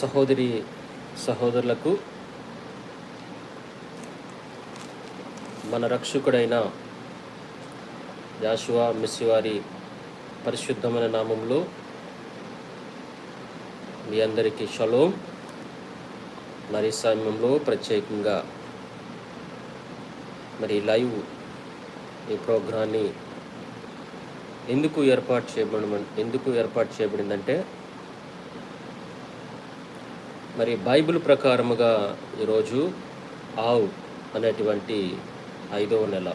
సహోదరి సహోదరులకు మన రక్షకుడైన యాశువా మిస్సివారి పరిశుద్ధమైన నామంలో మీ అందరికీ షలోం. మరి సమయంలో ప్రత్యేకంగా మరి లైవ్ ఈ ప్రోగ్రాన్ని ఎందుకు ఏర్పాటు చేయబడి ఎందుకు ఏర్పాటు చేయబడిందంటే మరి బైబిల్ ప్రకారముగా ఈరోజు ఆవు అనేటువంటి ఐదవ నెల.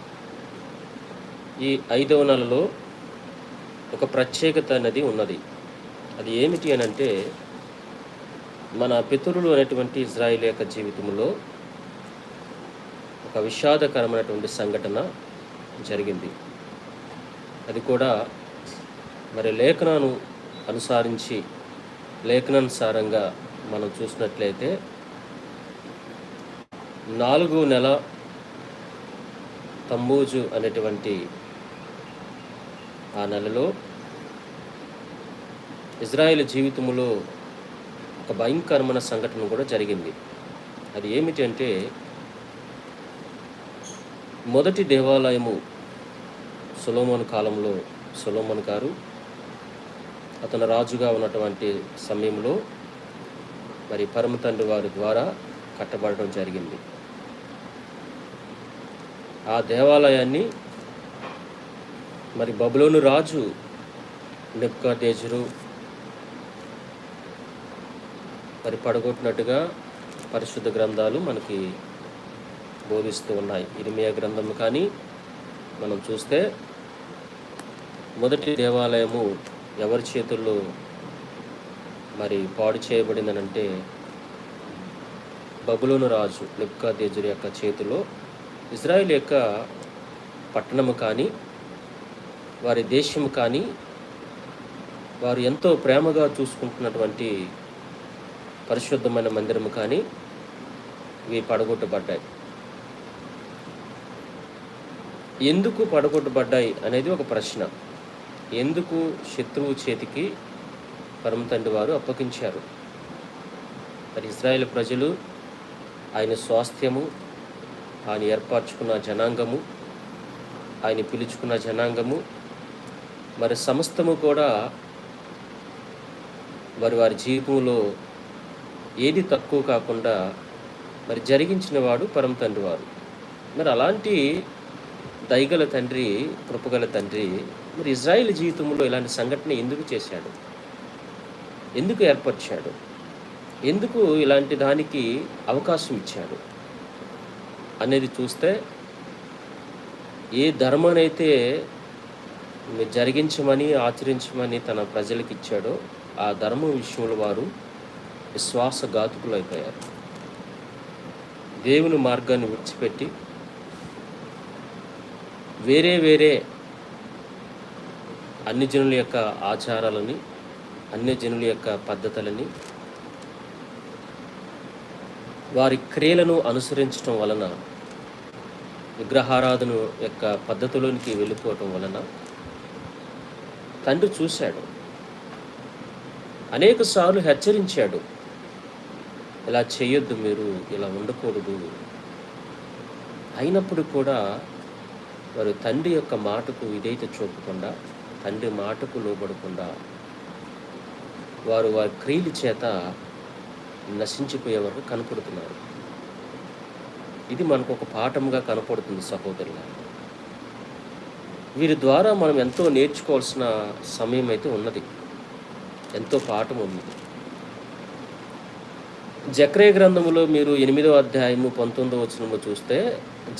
ఈ ఐదవ నెలలో ఒక ప్రత్యేకత అనేది ఉన్నది. అది ఏమిటి అని అంటే మన పితరులు అనేటువంటి ఇజ్రాయిల్ యొక్క జీవితంలో ఒక విషాదకరమైనటువంటి సంఘటన జరిగింది. అది కూడా మరి లేఖనాను అనుసరించి లేఖనానుసారంగా మనం చూసినట్లయితే నాలుగు నెల తంబూజు అనేటువంటి ఆ నెలలో ఇజ్రాయెల్ జీవితంలో ఒక భయంకరమైన సంఘటన కూడా జరిగింది. అది ఏమిటంటే మొదటి దేవాలయము సులోమన్ కాలంలో సులోమన్ గారు అతను రాజుగా ఉన్నటువంటి సమయంలో మరి పరమ తండ్రి వారి ద్వారా కట్టబడడం జరిగింది. ఆ దేవాలయాన్ని మరి బబులోను రాజు నెప్కాదేజురు మరి పడగొట్టినట్టుగా పరిశుద్ధ గ్రంథాలు మనకి బోధిస్తూ ఉన్నాయి. ఇరిమియా గ్రంథం కానీ మనం చూస్తే మొదటి దేవాలయము ఎవరి చేతుల్లో మరి పాడు చేయబడిందనంటే బబులోను రాజు నెబ్కాదేజురి యొక్క చేతిలో ఇజ్రాయిల్ యొక్క పట్టణము కానీ వారి దేశము కానీ వారు ఎంతో ప్రేమగా చూసుకుంటున్నటువంటి పరిశుద్ధమైన మందిరము కానీ ఇవి పడగొట్టబడ్డాయి. ఎందుకు పడగొట్టబడ్డాయి అనేది ఒక ప్రశ్న. ఎందుకు శత్రువు చేతికి పరమ తండ్రి వారు అప్పగించారు. మరి ఇజ్రాయేల్ ప్రజలు ఆయన స్వాస్థ్యము ఆయన ఏర్పరచుకున్న జనాంగము ఆయన పిలుచుకున్న జనాంగము మరి సమస్తము కూడా మరి వారి జీవితంలో ఏది తక్కువ కాకుండా మరి జరిగించిన వాడు పరమ తండ్రి వారు. మరి అలాంటి దయగల తండ్రి కృపగల తండ్రి మరి ఇజ్రాయిల్ జీవితంలో ఇలాంటి సంఘటన ఎందుకు చేశాడు? ఎందుకు ఏర్పరిచాడు? ఎందుకు ఇలాంటి దానికి అవకాశం ఇచ్చాడు? అనేది చూస్తే ఏ ధర్మానైతే జరిగించమని ఆచరించమని తన ప్రజలకు ఇచ్చాడో ఆ ధర్మం విషయంలో వారు విశ్వాసఘాతుకులు అయిపోయారు దేవుని మార్గాన్ని విడిచిపెట్టి వేరే వేరే అన్ని జనుల యొక్క ఆచారాలని అన్ని జనుల యొక్క పద్ధతులని వారి క్రియలను అనుసరించటం వలన విగ్రహారాధన యొక్క పద్ధతిలోనికి వెళ్ళిపోవటం వలన తండ్రి చూశాడు. అనేక సార్లు హెచ్చరించాడు. ఇలా చేయొద్దు మీరు ఇలా ఉండకూడదు. అయినప్పుడు కూడా వారు తండ్రి యొక్క మాటకు ఇదైతే చూపకుండా తండ్రి మాటకు లోబడకుండా వారు వారి క్రియల చేత నశించిపోయే వరకు కనపడుతున్నారు. ఇది మనకు ఒక పాఠంగా కనపడుతుంది సహోదరుల వీరి ద్వారా మనం ఎంతో నేర్చుకోవాల్సిన సమయం అయితే ఉన్నది. ఎంతో పాఠం ఉంది జక్రయ గ్రంథములో మీరు ఎనిమిదో అధ్యాయము పంతొమ్మిదవ వచనము చూస్తే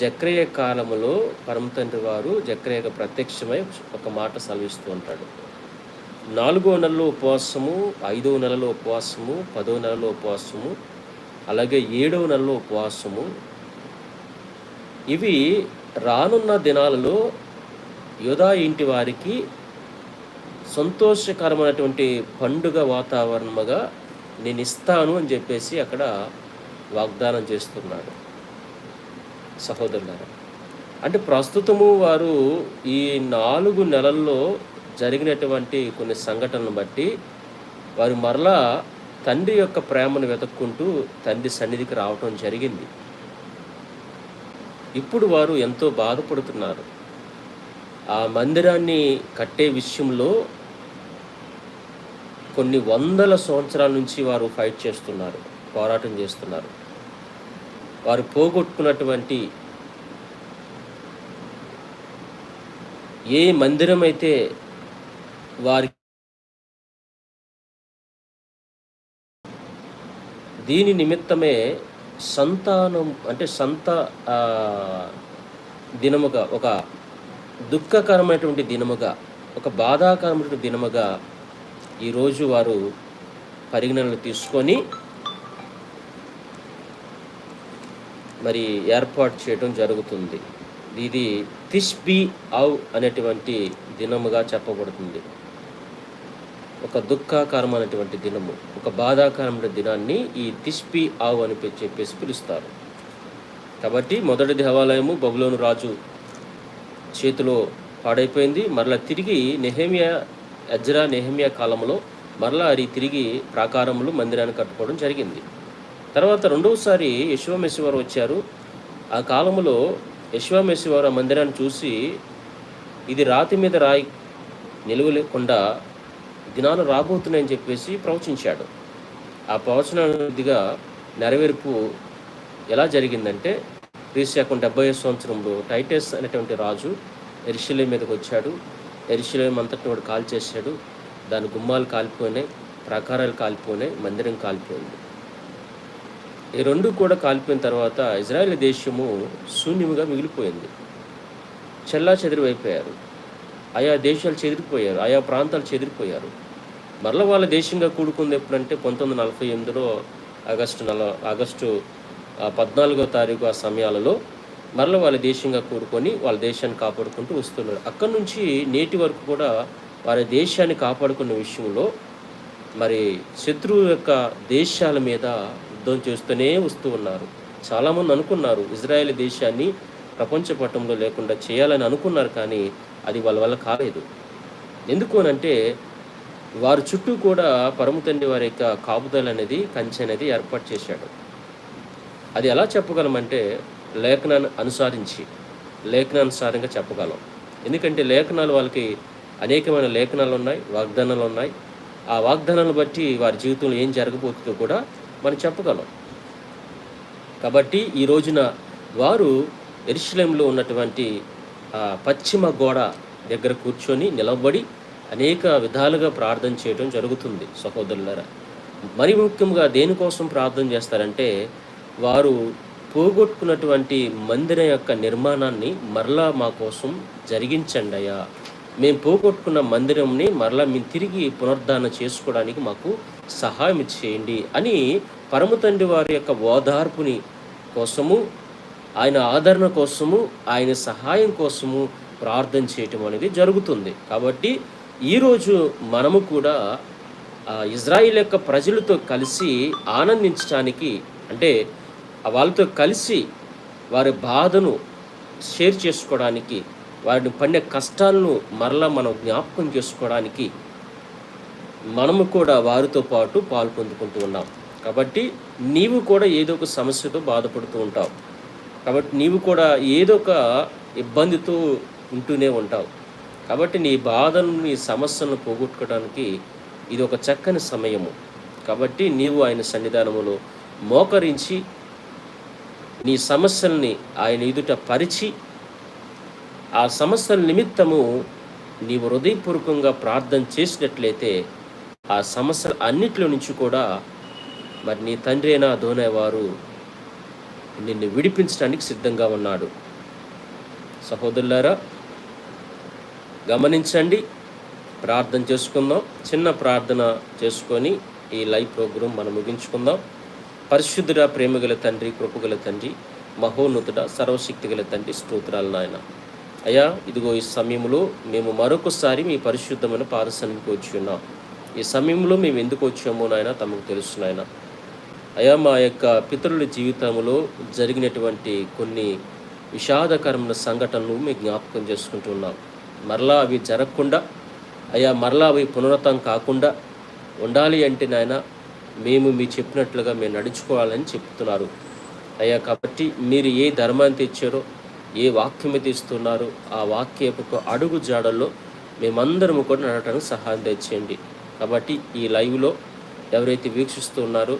జక్రయ కాలములో పరమతండ్రి వారు జక్రయకు ప్రత్యక్షమై ఒక మాట సెలవిస్తూ ఉంటాడు. నాలుగో నెలలో ఉపవాసము ఐదో నెలలో ఉపవాసము పదో నెలలో ఉపవాసము అలాగే ఏడవ నెలలో ఉపవాసము. ఇవి రానున్న దినాలలో యోధా ఇంటి వారికి సంతోషకరమైనటువంటి పండుగ వాతావరణముగా నేను ఇస్తాను అని చెప్పేసి అక్కడ వాగ్దానం చేస్తున్నాడు. సహోదరులారా అంటే ప్రస్తుతము వారు ఈ నాలుగు నెలల్లో జరిగినటువంటి కొన్ని సంఘటనలను బట్టి వారు మరలా తండ్రి యొక్క ప్రేమను వెతుక్కుంటూ తండ్రి సన్నిధికి రావటం జరిగింది. ఇప్పుడు వారు ఎంతో బాధపడుతున్నారు. ఆ మందిరాన్ని కట్టే విషయంలో కొన్ని వందల సంవత్సరాల నుంచి వారు ఫైట్ చేస్తున్నారు పోరాటం చేస్తున్నారు. వారు పోగొట్టుకున్నటువంటి ఏ మందిరం అయితే వారి దీని నిమిత్తమే సంతానం అంటే సంత దినముగా ఒక దుఃఖకరమైనటువంటి దినముగా ఒక బాధాకరమైనటువంటి దినముగా ఈరోజు వారు పరిగణనలు తీసుకొని మరి ఏర్పాటు చేయడం జరుగుతుంది. ఇది తిష్బి అవ్ అనేటువంటి దినముగా చెప్పబడుతుంది. ఒక దుఃఖాకరమైనటువంటి దినము ఒక బాధాకరమైన దినాన్ని ఈ తిష్పి ఆవు అని చెప్పేసి పిలుస్తారు. కాబట్టి మొదటి దేవాలయము బబులోను రాజు చేతిలో పాడైపోయింది. మరలా తిరిగి నెహమియా అజ్రా నెహమియా కాలంలో మరలా అది తిరిగి ప్రాకారములు మందిరాన్ని కట్టుకోవడం జరిగింది. తర్వాత రెండవసారి యశ్వమేశ్వరు వచ్చారు. ఆ కాలంలో యశ్వమేశ్వర మందిరాన్ని చూసి ఇది రాతి మీద రాయి నిలువ లేకుండా దినాలు రాబోతున్నాయని చెప్పేసి ప్రవచించాడు. ఆ ప్రవచనాదిగా నెరవేర్పు ఎలా జరిగిందంటే క్రీశాకం డెబ్బై సంవత్సరంలో టైటస్ అనేటువంటి రాజు ఎరిశిలేం మీదకి వచ్చాడు. ఎరిశిలేం అంతటి వాడు కాల్ చేశాడు. దాని గుమ్మాలు కాలిపోయినాయి ప్రాకారాలు కాలిపోయినాయి మందిరం కాలిపోయింది. ఈ రెండు కూడా కాలిపోయిన తర్వాత ఇజ్రాయెల్ దేశము శూన్యముగా మిగిలిపోయింది. చెల్లా చెదిరివైపోయారు ఆయా దేశాలు చెదిరిపోయారు ఆయా ప్రాంతాలు చెదిరిపోయారు. మరల వాళ్ళ దేశంగా కూడుకుంది ఎప్పుడంటే పంతొమ్మిది నలభై ఎనిమిదిలో ఆగస్టు నల ఆగస్టు పద్నాలుగో తారీఖు ఆ సమయాలలో మరల వాళ్ళ దేశంగా కూడుకొని వాళ్ళ దేశాన్ని కాపాడుకుంటూ వస్తున్నారు. అక్కడి నుంచి నేటి వరకు కూడా వారి దేశాన్ని కాపాడుకున్న విషయంలో మరి శత్రువు యొక్క దేశాల మీద యుద్ధం చేస్తూనే వస్తూ ఉన్నారు. చాలామంది అనుకున్నారు ఇజ్రాయెల్ దేశాన్ని ప్రపంచ పట్టంలో లేకుండా చేయాలని అనుకున్నారు కానీ అది వాళ్ళ వల్ల కాలేదు. ఎందుకు అనంటే వారి చుట్టూ కూడా పరమ తండ్రి వారి యొక్క కాపుదల అనేది కంచె అనేది ఏర్పాటు చేశాడు. అది ఎలా చెప్పగలమంటే లేఖనాన్ని అనుసరించి లేఖనానుసారంగా చెప్పగలం. ఎందుకంటే లేఖనాలు వాళ్ళకి అనేకమైన లేఖనాలు ఉన్నాయి వాగ్దానాలు ఉన్నాయి. ఆ వాగ్దానాలను బట్టి వారి జీవితంలో ఏం జరగబోతుందో కూడా మనం చెప్పగలం. కాబట్టి ఈ రోజున వారు ఎరుషలేంలో ఉన్నటువంటి పశ్చిమ గోడ దగ్గర కూర్చొని నిలబడి అనేక విధాలుగా ప్రార్థన చేయడం జరుగుతుంది సహోదరులరా. మరి ముఖ్యంగా దేనికోసం ప్రార్థన చేస్తారంటే వారు పోగొట్టుకున్నటువంటి మందిరం యొక్క నిర్మాణాన్ని మరలా మా కోసం జరిగించండి అయ్యా. మేము పోగొట్టుకున్న మందిరంని మరలా మేము తిరిగి పునరుద్ధరణ చేసుకోవడానికి మాకు సహాయం చేయండి అని పరమ తండ్రి వారి యొక్క ఓదార్పుని కోసము ఆయన ఆదరణ కోసము ఆయన సహాయం కోసము ప్రార్థన చేయటం అనేది జరుగుతుంది. కాబట్టి ఈరోజు మనము కూడా ఇజ్రాయిల్ యొక్క ప్రజలతో కలిసి ఆనందించడానికి అంటే వాళ్ళతో కలిసి వారి బాధను షేర్ చేసుకోవడానికి వారిని పడిన కష్టాలను మరలా మనం జ్ఞాపకం చేసుకోవడానికి మనము కూడా వారితో పాటు పాల్పొందుకుంటూ ఉన్నాం. కాబట్టి నీవు కూడా ఏదో ఒక సమస్యతో బాధపడుతూ ఉంటావు. కాబట్టి నీవు కూడా ఏదో ఒక ఇబ్బందితో ఉంటూనే ఉంటావు. కాబట్టి నీ బాధను నీ సమస్యలను పోగొట్టుకోవడానికి ఇది ఒక చక్కని సమయము. కాబట్టి నీవు ఆయన సన్నిధానములో మోకరించి నీ సమస్యల్ని ఆయన ఎదుట పరిచి ఆ సమస్యల నిమిత్తము నీవు హృదయపూర్వకంగా ప్రార్థన చేసినట్లయితే ఆ సమస్యల అన్నిట్లో నుంచి కూడా మరి నీ తండ్రి అయినా దోనేవారు నిన్ను విడిపించడానికి సిద్ధంగా ఉన్నాడు. సహోదరులారా గమనించండి ప్రార్థన చేసుకుందాం. చిన్న ప్రార్థన చేసుకొని ఈ లైవ్ ప్రోగ్రాం మనం ముగించుకుందాం. పరిశుద్ధుడ ప్రేమగల తండ్రి కృపగల తండ్రి మహోన్నతుడ సర్వశక్తి గల తండ్రి స్తోత్రాలు నాయన. అయ్యా ఇదిగో ఈ సమయంలో మేము మరొకసారి మీ పరిశుద్ధమైన పారసనికి వచ్చి ఉన్నాం. ఈ సమయంలో మేము ఎందుకు వచ్చామో నాయన తమకు తెలుసు నాయన. అయా మా యొక్క పితరుల జీవితంలో జరిగినటువంటి కొన్ని విషాదకరమైన సంఘటనలు మేము జ్ఞాపకం చేసుకుంటున్నాం. మరలా అవి జరగకుండా అయా మరలా అవి పునరుతం కాకుండా ఉండాలి అంటే నాయన మేము మీ చెప్పినట్లుగా మేము నడుచుకోవాలని చెప్తున్నారు. అయ్యా కాబట్టి మీరు ఏ ధర్మాన్ని తెచ్చారో ఏ వాక్యం తీస్తున్నారో ఇస్తున్నారో ఆ వాక్యపు అడుగు జాడల్లో మేమందరము కూడా నడటానికి సహాయం తెచ్చేయండి. కాబట్టి ఈ లైవ్లో ఎవరైతే వీక్షిస్తున్నారో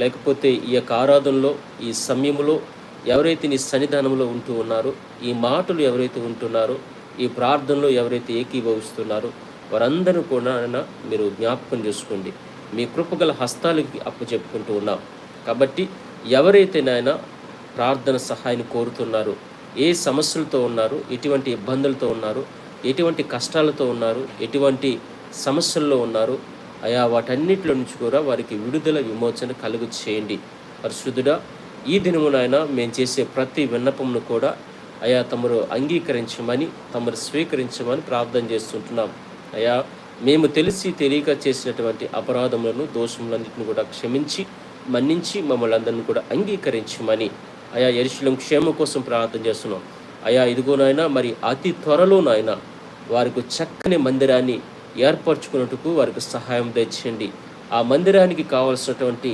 లేకపోతే ఈ యొక్క ఆరాధనలో ఈ సమయంలో ఎవరైతే నీ సన్నిధానంలో ఉంటూ ఉన్నారో ఈ మాటలు ఎవరైతే ఉంటున్నారో ఈ ప్రార్థనలో ఎవరైతే ఏకీభవిస్తున్నారో వారందరూ కూడా మీరు జ్ఞాపకం చేసుకోండి. మీ కృపగల హస్తాలకి అప్పు చెప్పుకుంటూ ఉన్నాం. కాబట్టి ఎవరైతే నాయన ప్రార్థన సహాయాన్ని కోరుతున్నారు ఏ సమస్యలతో ఉన్నారు ఎటువంటి ఇబ్బందులతో ఉన్నారు ఎటువంటి కష్టాలతో ఉన్నారు ఎటువంటి సమస్యల్లో ఉన్నారు అయా వాటన్నిటిలో నుంచి కూడా వారికి విడుదల విమోచన కలుగు చేయండి పరిశుద్ధుడా ఈ దినమునైనా మేము చేసే ప్రతి విన్నపమును కూడా అయా తమరు అంగీకరించమని తమరు స్వీకరించమని ప్రార్థన చేస్తుంటున్నాం. అయా మేము తెలిసి తెలియక చేసినటువంటి అపరాధములను దోషములన్నింటిని కూడా క్షమించి మన్నించి మమ్మల్ని అందరిని కూడా అంగీకరించమని అయా ఎరుశలం క్షేమ కోసం ప్రార్థన చేస్తున్నాం. అయా ఇదిగోనైనా మరి అతి త్వరలో నాయన వారికి చక్కని మందిరాన్ని ఏర్పరచుకున్నట్టుకు వారికి సహాయం తెచ్చండి ఆ మందిరానికి కావలసినటువంటి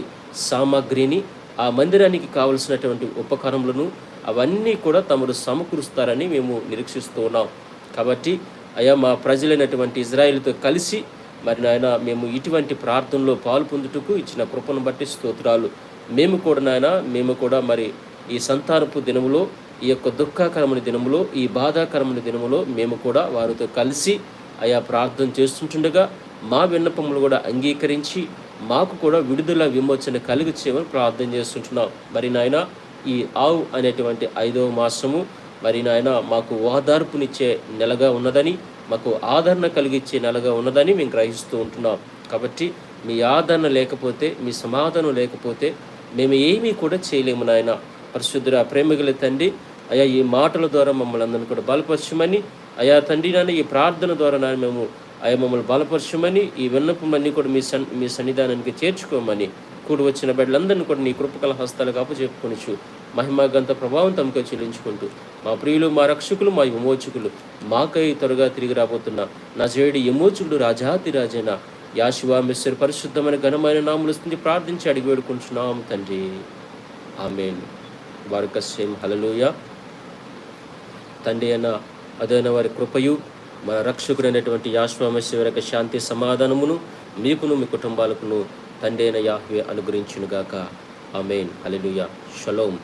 సామాగ్రిని ఆ మందిరానికి కావలసినటువంటి ఉపకరణలను అవన్నీ కూడా తమరు సమకూరుస్తారని మేము నిరీక్షిస్తూ ఉన్నాం. కాబట్టి అయా మా ప్రజలైనటువంటి ఇజ్రాయిల్తో కలిసి మరి నాయన మేము ఇటువంటి ప్రార్థనలో పాలు పొందుటకు ఇచ్చిన కృపను బట్టి స్తోత్రాలు. మేము కూడా నాయన మేము కూడా మరి ఈ సంతానపు దినములో ఈ యొక్క దుఃఖకరమైన దినములో ఈ బాధాకరమైన దినములో మేము కూడా వారితో కలిసి అయా ప్రార్థన చేస్తుంటుండగా మా విన్నపములు కూడా అంగీకరించి మాకు కూడా విడుదల విమోచన కలిగి చేయమని ప్రార్థన చేస్తుంటున్నాం. మరి నాయన ఈ ఆవు అనేటువంటి ఐదవ మాసము మరి నాయన మాకు ఓదార్పునిచ్చే నెలగా ఉన్నదని మాకు ఆదరణ కలిగించే నెలగా ఉన్నదని మేము గ్రహిస్తూ ఉంటున్నాం. కాబట్టి మీ ఆదరణ లేకపోతే మీ సమాధానం లేకపోతే మేము ఏమీ కూడా చేయలేము నాయన. పరిశుద్ధుర ప్రేమిగల తండ్రి అయ్యా ఈ మాటల ద్వారా మమ్మల్ని అందరిని కూడా బలపరచమని అయా తండ్రి నాన్న ఈ ప్రార్థన ద్వారా నాన్న మేము అయా మమ్మల్ని బలపరచమని ఈ విన్నపమన్నీ కూడా మీ సన్ మీ సన్నిధానానికి చేర్చుకోమని కూడి వచ్చిన బిడ్డలందరినీ కూడా నీ కృపకల హస్తాలకు అప్పచెప్పుకొనిచు. మహిమాగంత ప్రభావం తమకు చెల్లించుకుంటూ మా ప్రియులు మా రక్షకులు మా విమోచకులు మాకై త్వరగా తిరిగి రాబోతున్న నా జయుడి విమోచకుడు రాజాతి రాజైన యాశివా మిస్టర్ పరిశుద్ధమైన ఘనమైన నాములు స్థితి ప్రార్థించి అడిగి వేడుకుంటున్నాం తండ్రి. ఆమెన్. వారికస్యం హలలోయ తండ్రి అయిన అదైన వారి కృపయు మన రక్షకుడైనటువంటి యాశ్వామేశ్వర యొక్క శాంతి సమాధానమును మీకును మీ కుటుంబాలకును తండ్రి అయిన యాహ్వే అనుగ్రహించునుగాక. ఆమెన్. Hallelujah shalom.